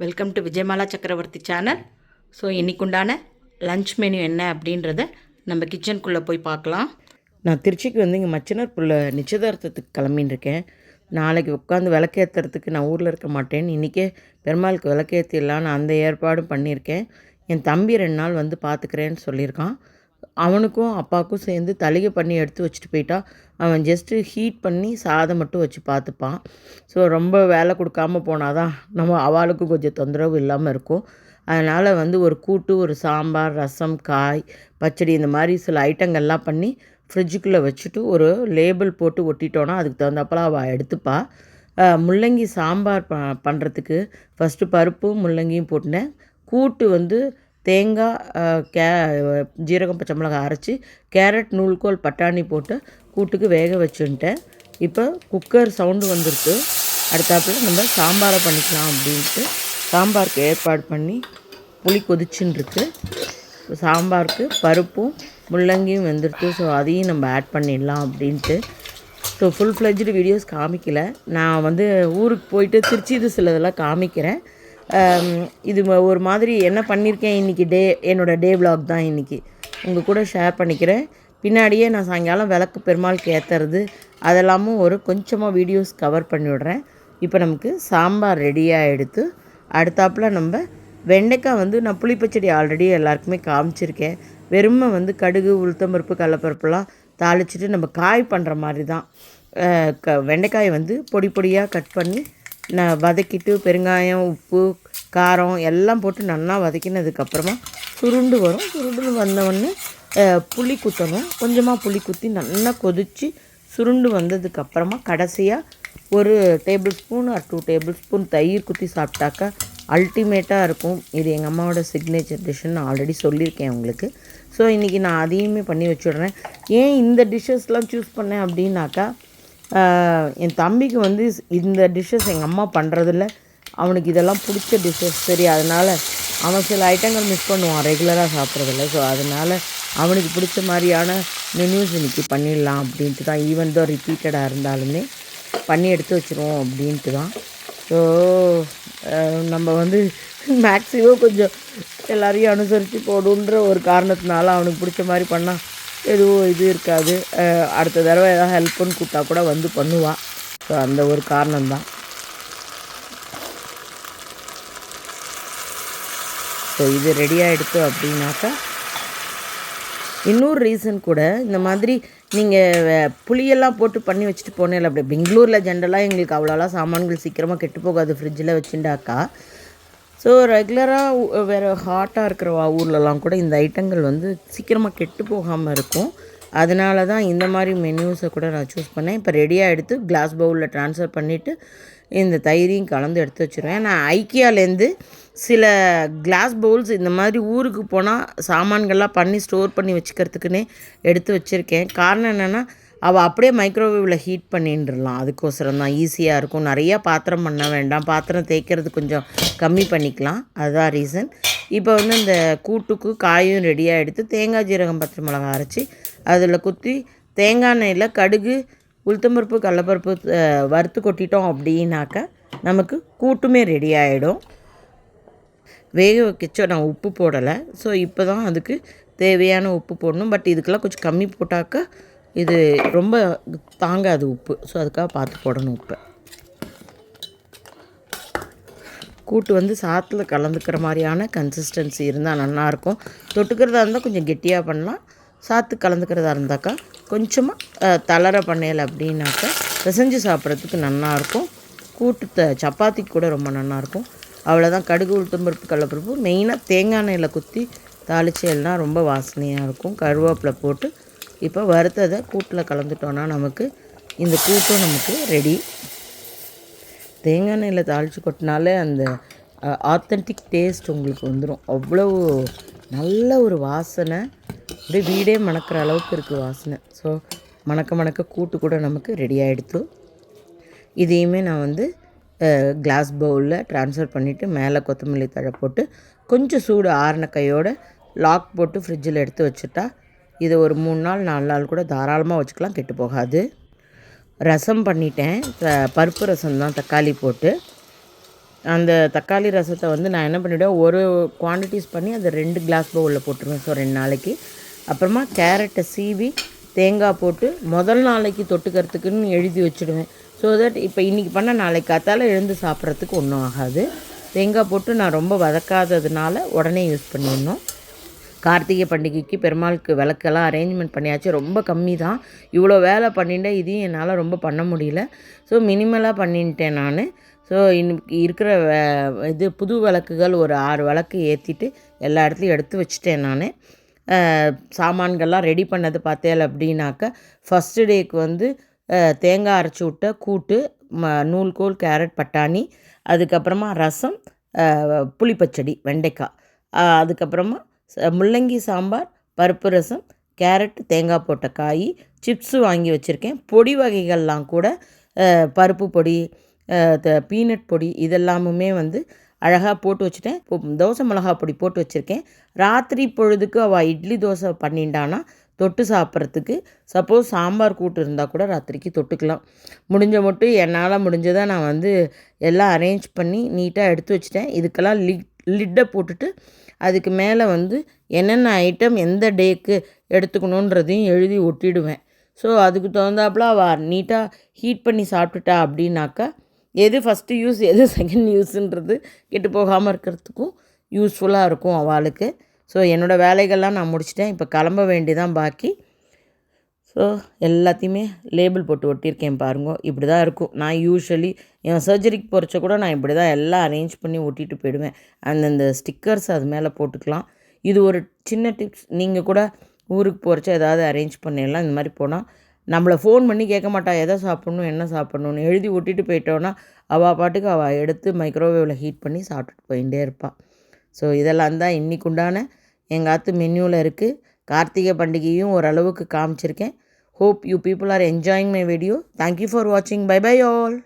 Welcome to Vijayamala Chakravarthy channel so இன்றைக்குண்டான lunch menu என்ன அப்படின்றத நம்ம கிச்சனுக்குள்ளே போய் பார்க்கலாம். நான் திருச்சிக்கு வந்து இங்கே மச்சனர் புள்ள நிச்சயதார்த்தத்துக்கு கிளம்பின்னு இருக்கேன் நாளைக்கு உட்காந்து விளக்கேற்றுறதுக்கு நான் ஊரில் இருக்க மாட்டேன். இன்றைக்கே பெருமாளுக்கு விளக்கேற்றிடலான்னு அந்த ஏற்பாடும் பண்ணியிருக்கேன். என் தம்பி ரெண்டு நாள் வந்து பார்த்துக்கிறேன்னு சொல்லியிருக்கான். அவனுக்கும் அப்பாவுக்கும் சேர்ந்து தலையை பண்ணி எடுத்து வச்சுட்டு போயிட்டா. அவன் ஜஸ்ட்டு ஹீட் பண்ணி சாதம் மட்டும் வச்சு பார்த்துப்பான். ஸோ ரொம்ப வேலை கொடுக்காம போனால் நம்ம அவளுக்கும் கொஞ்சம் தொந்தரவு இல்லாமல் இருக்கும். அதனால் வந்து ஒரு கூட்டு ஒரு சாம்பார் ரசம் காய் பச்சடி இந்த மாதிரி சில ஐட்டங்கள்லாம் பண்ணி ஃப்ரிட்ஜுக்குள்ளே வச்சுட்டு ஒரு லேபிள் போட்டு ஒட்டிட்டோன்னா அதுக்கு தகுந்தாப்பில் அவள் எடுத்துப்பா. முள்ளங்கி சாம்பார் ப பண்ணுறதுக்கு ஃபஸ்ட்டு பருப்பும் முள்ளங்கியும் போட்டுனேன். கூட்டு வந்து தேங்காய் கே ஜீரகம் பச்சை மிளகாய் அரைச்சி கேரட் நூல்கோல் பட்டாணி போட்டு கூட்டுக்கு வேக வச்சுன்ட்டேன். இப்போ குக்கர் சவுண்டு வந்துருக்கு. அடுத்தாப்புல நம்ம சாம்பாரை பண்ணிக்கலாம் அப்படின்ட்டு சாம்பாருக்கு ஏற்பாடு பண்ணி புளி கொதிச்சுன்னு சாம்பாருக்கு பருப்பும் முள்ளங்கியும் வந்துருக்கு ஸோ அதையும் நம்ம ஆட் பண்ணிடலாம் அப்படின்ட்டு. ஸோ ஃபுல் ஃப்ளெஜ்டு வீடியோஸ் காமிக்கல. நான் வந்து ஊருக்கு போயிட்டு திருச்சி இது சிலதெல்லாம் காமிக்கிறேன். Um, இது ஒரு மாதிரி என்ன பண்ணியிருக்கேன் இன்றைக்கி டே என்னோடய டே vlog தான் இன்றைக்கி உங்கள் கூட ஷேர் பண்ணிக்கிறேன். பின்னாடியே நான் சாயங்காலம் விளக்கு பெருமாளுக்கு ஏற்றுறது அதெல்லாமும் ஒரு கொஞ்சமாக வீடியோஸ் கவர் பண்ணி விடுறேன் இப்போ நமக்கு சாம்பார் ரெடியாக எடுத்து அடுத்தாப்புல நம்ம வெண்டைக்காய் வந்து நான் புளிப்பச்சடி ஆல்ரெடி எல்லாருக்குமே காமிச்சிருக்கேன். வெறுமை வந்து கடுகு உளுத்தம்பருப்பு கடலப்பருப்புலாம் தாளிச்சிட்டு நம்ம காய் பண்ணுற மாதிரி தான். க வெண்டைக்காயை வந்து பொடி பொடியாக கட் பண்ணி நான் வதக்கிட்டு பெருங்காயம் உப்பு காரம் எல்லாம் போட்டு நல்லா வதக்கினதுக்கப்புறமா சுருண்டு வரும். சுருண்டு வந்தவொடனே புளி குத்தணும். கொஞ்சமாக புளி குத்தி நல்லா கொதித்து சுருண்டு வந்ததுக்கப்புறமா கடைசியாக ஒரு table spoon or two table spoon தயிர் குத்தி சாப்பிட்டாக்கா அல்டிமேட்டாக இருக்கும். இது எங்கள் அம்மாவோட சிக்னேச்சர் டிஷ்ஷுன்னு நான் ஆல்ரெடி சொல்லியிருக்கேன் உங்களுக்கு. ஸோ இன்றைக்கி நான் அதையுமே பண்ணி வச்சுடுறேன். ஏன் இந்த டிஷ்ஷஸ்லாம் சூஸ் பண்ணேன் அப்படின்னாக்கா என் தம்பிக்கு வந்து இந்த டிஷ்ஷஸ் எங்கள் அம்மா பண்ணுறதில்ல அவனுக்கு இதெல்லாம் பிடிச்ச டிஷ்ஷஸ் சரி அதனால் அவன் சில ஐட்டங்கள் மிஸ் பண்ணுவான். ரெகுலராக சாப்பிட்றதில்ல. ஸோ அதனால் அவனுக்கு பிடிச்ச மாதிரியான மெனியூஸ் இன்னைக்கு பண்ணிடலாம் அப்படின்ட்டு தான். ஈவன் தான் ரிப்பீட்டடாக இருந்தாலுமே பண்ணி எடுத்து வச்சுருவோம் அப்படின்ட்டு தான். ஸோ நம்ம வந்து மேக்ஸிமம் கொஞ்சம் எல்லாரையும் அனுசரித்து போடுன்ற ஒரு காரணத்தினால அவனுக்கு பிடிச்ச மாதிரி பண்ணால் எதுவும் இது இருக்காது. அடுத்த தடவை ஏதாவது ஹெல்ப்புன்னு கூப்பிட்டா கூட வந்து பண்ணுவாள் ஸோ அந்த ஒரு காரணம்தான். ஸோ இது ரெடியாக அப்படின்னாக்கா இன்னொரு ரீசன் கூட இந்த மாதிரி நீங்கள் புளியெல்லாம் போட்டு பண்ணி வச்சுட்டு போனேன் அப்படி பெங்களூரில் ஜென்ரலாக எங்களுக்கு அவ்வளோலாம் சாமான்கள் சீக்கிரமாக கெட்டு போகாது ஃப்ரிட்ஜில் வச்சுட்டாக்கா ஸோ ரெகுலராக வேறு ஹாட்டாக இருக்கிற ஊர்லலாம் கூட இந்த ஐட்டங்கள் வந்து சீக்கிரமாக கெட்டு போகாமல் இருக்கும். அதனால தான் இந்த மாதிரி மெனுஸை கூட நான் சூஸ் பண்ணேன். இப்போ ரெடியாக எடுத்து கிளாஸ் பவுலில் ட்ரான்ஸ்ஃபர் பண்ணிவிட்டு இந்த தயிரையும் கலந்து எடுத்து வச்சுருவேன். நான் ஐக்கியாலேருந்து சில கிளாஸ் பவுல்ஸ் இந்த மாதிரி ஊருக்கு போனால் சாமான்கள்லாம் பண்ணி ஸ்டோர் பண்ணி வச்சுக்கிறதுக்குன்னே எடுத்து வச்சுருக்கேன். காரணம் என்னென்னா அவள் அப்படியே மைக்ரோவேவில் ஹீட் பண்ணிட்டுலாம் அதுக்கோசரம் தான். ஈஸியாக இருக்கும். நிறையா பாத்திரம் பண்ண வேண்டாம். பாத்திரம் தேய்க்கிறது கொஞ்சம் கம்மி பண்ணிக்கலாம். அதுதான் ரீசன் இப்போ வந்து இந்த கூட்டுக்கு காயும் ரெடியாக எடுத்து தேங்காய் ஜீரகம் பச்சை மிளகாய் அரைச்சி அதில் குத்தி தேங்காய் எண்ணெயில் கடுகு உளுத்தம்பருப்பு கடலப்பருப்பு வறுத்து கொட்டிட்டோம் அப்படின்னாக்கா நமக்கு கூட்டுமே ரெடி ஆகிடும் வேக வைக்கச்சோ நான் உப்பு போடலை. ஸோ இப்போ தான் அதுக்கு தேவையான உப்பு போடணும். பட் இதுக்கெல்லாம் கொஞ்சம் கம்மி போட்டாக்கா இது ரொம்ப தாங்காது உப்பு. ஸோ அதுக்காக பார்த்து போடணும் உப்பை. கூட்டு வந்து சாத்தில் கலந்துக்கிற மாதிரியான கன்சிஸ்டன்சி இருந்தால் நல்லாயிருக்கும் தொட்டுக்கிறதா இருந்தால் கொஞ்சம் கெட்டியாக பண்ணலாம். சாத்து கலந்துக்கிறதா இருந்தாக்கா கொஞ்சமாக தளர பண்ணையில் அப்படின்னாக்கா பிசைஞ்சு சாப்பிட்றதுக்கு நல்லாயிருக்கும் கூட்டு த கூட ரொம்ப நல்லாயிருக்கும் அவ்வளோதான் கடுகு உளுத்தம்பருப்பு கடலப்பருப்பு. மெயினாக தேங்காய் எண்ணெயில் குத்தி தாளிச்சு எல்லாம் ரொம்ப வாசனையாக இருக்கும். கருவேப்பிலை போட்டு இப்போ வறுத்ததை கூட்டில் கலந்துட்டோன்னா நமக்கு இந்த கூட்டும் நமக்கு ரெடி தேங்காய் எண்ணெயில் தாளித்து கொட்டினாலே அந்த ஆத்தென்டிக் டேஸ்ட் உங்களுக்கு வந்துடும் அவ்வளோ நல்ல ஒரு வாசனை. அப்படியே வீடே மணக்கிற அளவுக்கு இருக்குது வாசனை. ஸோ மணக்க மணக்க கூட்டு கூட நமக்கு ரெடி ஆகிடுத்து இதையுமே நான் வந்து கிளாஸ் பவுலில் ட்ரான்ஸ்ஃபர் பண்ணிவிட்டு மேலே கொத்தமல்லி தழை போட்டு கொஞ்சம் சூடு ஆறின கையோடு லாக் போட்டு ஃப்ரிட்ஜில் எடுத்து வச்சுட்டா இதை ஒரு மூணு நாள் நாலு நாள் கூட தாராளமாக வச்சுக்கலாம் கெட்டு போகாது. ரசம் பண்ணிட்டேன். பருப்பு ரசம் தான் தக்காளி போட்டு. அந்த தக்காளி ரசத்தை வந்து நான் என்ன பண்ணிவிடுவேன் ஒரு குவான்டிட்டிஸ் பண்ணி அதை ரெண்டு கிளாஸ் பவுலில் போட்டுருவேன் ஸோ ரெண்டு நாளைக்கு. அப்புறமா கேரட்டை சீவி தேங்காய் போட்டு முதல் நாளைக்கு தொட்டுக்கிறதுக்குன்னு எழுதி வச்சுடுவேன். ஸோ தட் இப்போ இன்றைக்கி பண்ண நாளைக்கு காத்தால் எழுந்து சாப்பிட்றதுக்கு ஒன்றும் ஆகாது. தேங்காய் போட்டு நான் ரொம்ப வதக்காததுனால உடனே யூஸ் பண்ணிடணும். கார்த்திகை பண்டிகைக்கு பெருமாளுக்கு விளக்கெல்லாம் அரேஞ்ச்மெண்ட் பண்ணியாச்சு. ரொம்ப கம்மி தான் இவ்வளோ வேலை பண்ணிட்டேன் இதையும் என்னால் ரொம்ப பண்ண முடியல. ஸோ மினிமலாக பண்ணிட்டேன் நான். ஸோ இன்னைக்கு இருக்கிற இது புது விளக்குகள் ஒரு ஆறு விளக்கு ஏற்றிட்டு எல்லா இடத்துலையும் எடுத்து வச்சுட்டேன் நான். சாமான்கள்லாம் ரெடி பண்ணது பார்த்தேன் அப்படின்னாக்க ஃபஸ்ட்டு டேக்கு வந்து தேங்காய் அரைச்சி விட்ட கூட்டு ம நூல்கோல் கேரட் பட்டாணி அதுக்கப்புறமா ரசம் புளிப்பச்சடி வெண்டைக்காய். அதுக்கப்புறமா முள்ளங்கி சாம்பார் பருப்பு ரசம் கேரட் தேங்காய் போட்ட காய் சிப்ஸு வாங்கி வச்சுருக்கேன். பொடி வகைகள்லாம் கூட பருப்பு பொடி பீனட் பொடி இதெல்லாமுமே வந்து அழகாக போட்டு வச்சுட்டேன். தோசை மிளகா பொடி போட்டு வச்சுருக்கேன். ராத்திரி பொழுதுக்கு அவள் இட்லி தோசை பண்ணிட்டான்னா தொட்டு சாப்பிட்றதுக்கு சப்போஸ் சாம்பார் கூட்டு இருந்தால் கூட ராத்திரிக்கு தொட்டுக்கலாம். முடிஞ்ச மட்டும் என்னால் முடிஞ்சதை நான் வந்து எல்லாம் அரேஞ்ச் பண்ணி நீட்டாக எடுத்து வச்சுட்டேன். இதுக்கெல்லாம் லிட் லிட்டை போட்டுட்டு அதுக்கு மேலே வந்து என்னென்ன ஐட்டம் எந்த டேக்கு எடுத்துக்கணுன்றதையும் எழுதி ஒட்டிடுவேன். ஸோ அதுக்கு தகுந்தாப்புல அவள் நீட்டாக ஹீட் பண்ணி சாப்பிட்டுட்டா அப்படின்னாக்கா எது ஃபஸ்ட்டு யூஸ் எது செகண்ட் யூஸுன்றது கெட்டு போகாமல் இருக்கிறதுக்கும் யூஸ்ஃபுல்லாக இருக்கும் அவளுக்கு. ஸோ என்னோடய வேலைகள்லாம் நான் முடிச்சிட்டேன். இப்போ கிளம்ப வேண்டியதான் பாக்கி. ஸோ எல்லாத்தையுமே லேபிள் போட்டு ஒட்டியிருக்கேன் பாருங்க. இப்படி தான் இருக்கும். நான் யூஸ்வலி என் சர்ஜரிக்கு போகிறச்ச கூட நான் இப்படி தான் எல்லாம் அரேஞ்ச் பண்ணி ஒட்டிட்டு போயிடுவேன். அந்தந்த ஸ்டிக்கர்ஸ் அது மேலே போட்டுக்கலாம். இது ஒரு சின்ன டிப்ஸ் நீங்கள் கூட ஊருக்கு போகிறச்ச ஏதாவது அரேஞ்ச் பண்ணிடலாம் இந்த மாதிரி போனால் நம்மளை ஃபோன் பண்ணி கேட்க மாட்டா. எதை சாப்பிட்ணும் என்ன சாப்பிட்ணுன்னு எழுதி ஒட்டிட்டு போயிட்டோன்னா அவள் பாட்டுக்கு அவள் எடுத்து மைக்ரோவேவில் ஹீட் பண்ணி சாப்பிட்டுட்டு போயிட்டே இருப்பாள் ஸோ இதெல்லாம் தான் இன்றைக்குண்டான எங்கள் ஆற்று மெனுவில் இருக்குது கார்த்திகை பண்டிகையும் ஓரளவுக்கு காமிச்சிருக்கேன். Hope you people are enjoying my video. Thank you for watching. Bye bye all.